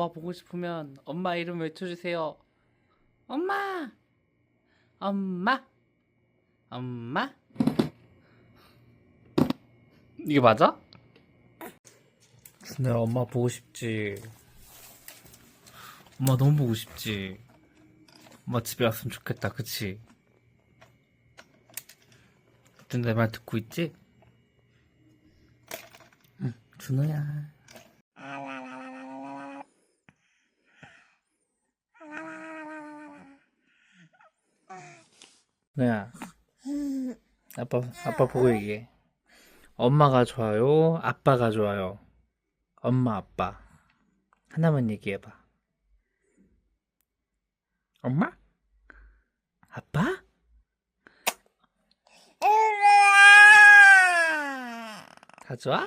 엄마 보고 싶으면 엄마 이름 외쳐주세요. 엄마! 엄마! 엄마? 이게 맞아? 준호야 엄마 보고 싶지. 엄마 너무 보고 싶지. 엄마 집에 왔으면 좋겠다, 그치? 내말 듣고 있지? 응, 준호야. 준호야. 아빠, 아빠 보고 얘기해. 엄마가 좋아요? 아빠가 좋아요? 엄마, 아빠. 하나만 얘기해봐. 엄마? 아빠? 다 좋아?